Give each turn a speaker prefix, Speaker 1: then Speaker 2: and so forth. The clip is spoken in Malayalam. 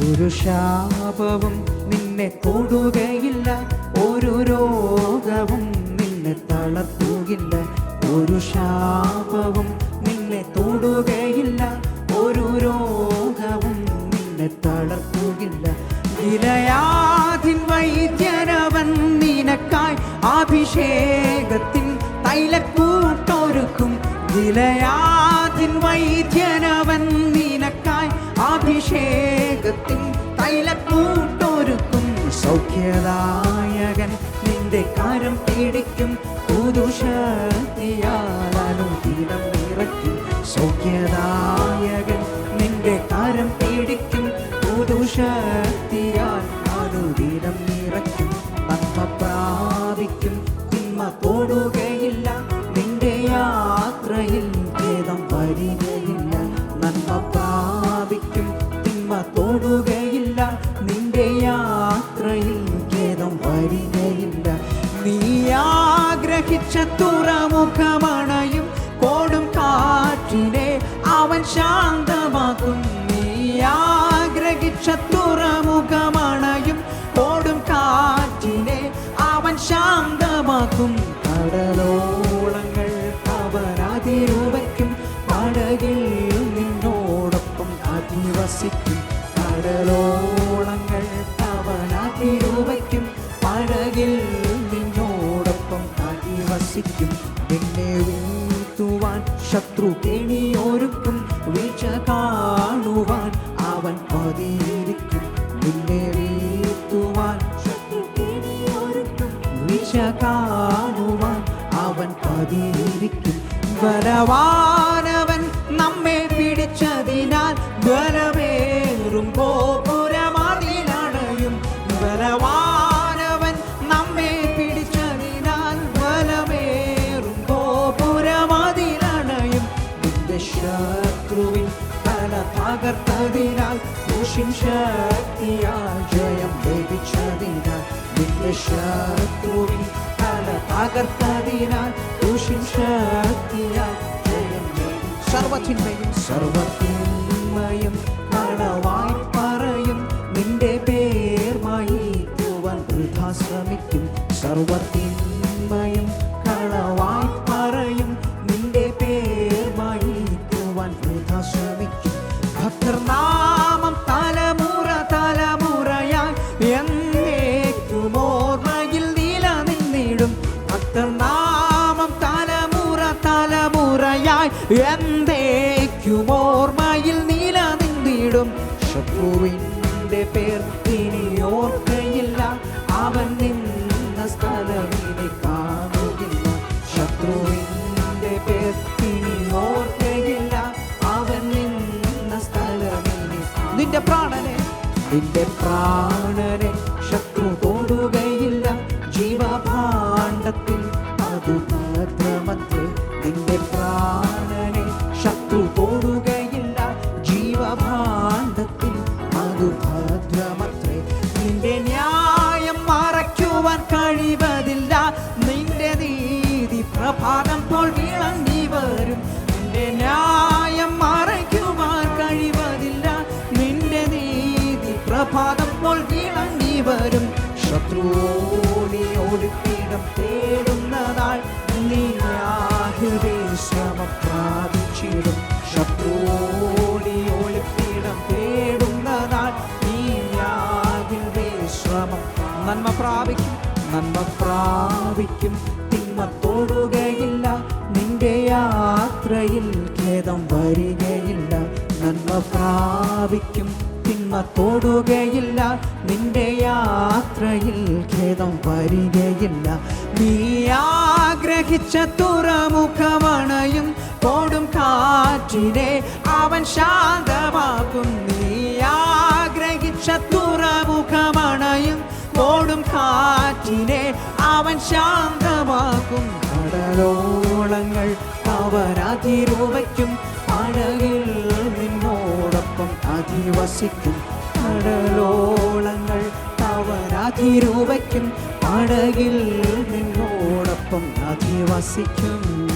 Speaker 1: ഒരു ശാപവും നിന്നെ തൊടുകയില്ല ഒരു രോഗവും നിന്നെ തളർത്തുകയില്ല. ഒരു ശാപവും നിന്നെ തൊടുകയില്ല ഒരു രോഗവും നിന്നെ തളർത്തുകയില്ല. നിലയാതിൻ വൈദ്യനവൻ നിനക്കായി അഭിഷേകത്തിൻ തൈലക്കൂട്ടൊരുക്കും. നിലയാതിൻ വൈദ്യനവൻ അഭിഷേകത്തിൻ തൈലക്കൂട്ടൊരുക്കും സൗഖ്യദായകൻ നിന്റെ കാരം പിടിക്കും. അനുദിനം നിറയ്ക്കും. സൗഖ്യദായകൻ നിന്റെ കാരം പിടിക്കും. പുതുശക്തിയാൽ അനുദിനം നിറയ്ക്കും. നന്മ പ്രാപിക്കും തിന്മ തോടുകയില്ല. നിന്റെ യാത്രയിൽ ഭേദം വരികയില്ല. നന്മ ആഗ്രഹിച്ച തുറമുഖമണയും കോടും കാറ്റിനെ അവൻ ശാന്തമാക്കും നീ ആഗ്രഹിച്ച തുറമുഖമണയും കോടും കാറ്റിനെ അവൻ ശാന്തമാക്കും. കടലോളങ്ങൾ അവരാതിരൂപയ്ക്കും പടകിൽ നിന്നോടൊപ്പം അധിവസിക്കും. കടലോളങ്ങൾ അധിവസിക്കും നിന്നെ വീഴ്ത്തുവാൻ ശത്രു കെണിയൊരുക്കും വീഴ്ച കാണുവാൻ അവൻ പതിയിരിക്കും. നിന്നെ വീഴ്ത്തുവാൻ ശത്രു കെണിയൊരുക്കും വീഴ്ച കാണുവാൻ അവൻ പതിയിരിക്കും. വരവാനവൻ നമ്മെ പിടിച്ചതിനാൽ ബലമേറും ശത്രുവിൻ തല തകർത്തതിനാൽ ദുഷിൻ ശക്തിയാൽ ജയം ലഭിച്ചതിനാൽ നിന്റെ ശത്രുവിൻ തല തകർത്തതിനാൽ ദുഷിൻ ശക്തിയാൽ ജയം ലഭിച്ചു. സർവത്തിന്മയും കളവായി പറയും. നിന്റെ പേർ മായിക്കുവാൻ വൃഥാ ശ്രമിക്കും. സർവത്തിന്മയും ശത്രുവിന്റെ പേർ ഇനി ഓർക്കയില്ല. അവൻ നിന്ന സ്ഥലം ഇനി കാണുകയില്ല. ശത്രുവിന്റെ പേർ ഇനി ഓർക്കയില്ല. അവൻ നിന്ന സ്ഥലം ഇനി നിന്റെ പ്രാണനെ നിന്റെ പ്രാണനെ ശത്രു തൊടുകയില്ല നിന്റെ ന്യായം മറയ്ക്കുവാൻ കഴിവതില്ല. നിന്റെ നീതി പ്രഭാതം പോൽ വിളങ്ങി വരും. നിന്റെ ന്യായം മറയ്ക്കുവാൻ കഴിവതില്ല. നിന്റെ നീതി പ്രഭാതം പോൽ വിളങ്ങി വരും. ശത്രുവോടി ഒളിപ്പിടം തേടുന്നതാൾ പ്രാപിക്കും നന്മ പ്രാപിക്കും. തിന്മ തൊടുകയില്ല നിന്റെ യാത്രയിൽ ഖേദം വരികയില്ല. നന്മ പ്രാപിക്കും തിന്മ തൊടുകയില്ല നിന്റെ യാത്രയിൽ ഖേദം വരികയില്ല. നീ ആഗ്രഹിച്ച തുറമുഖമണയും പോടും കാറ്റിനെ അവൻ ശാന്തമാക്കും അവൻ ശാന്തമാക്കും കടലോളങ്ങൾ അവൻ അതിരൂപയ്ക്കും നിന്നോടൊപ്പം അധിവസിക്കും. കടലോളങ്ങൾ അവൻ അതിരൂപയ്ക്കും നിന്നോടൊപ്പം അധിവസിക്കും.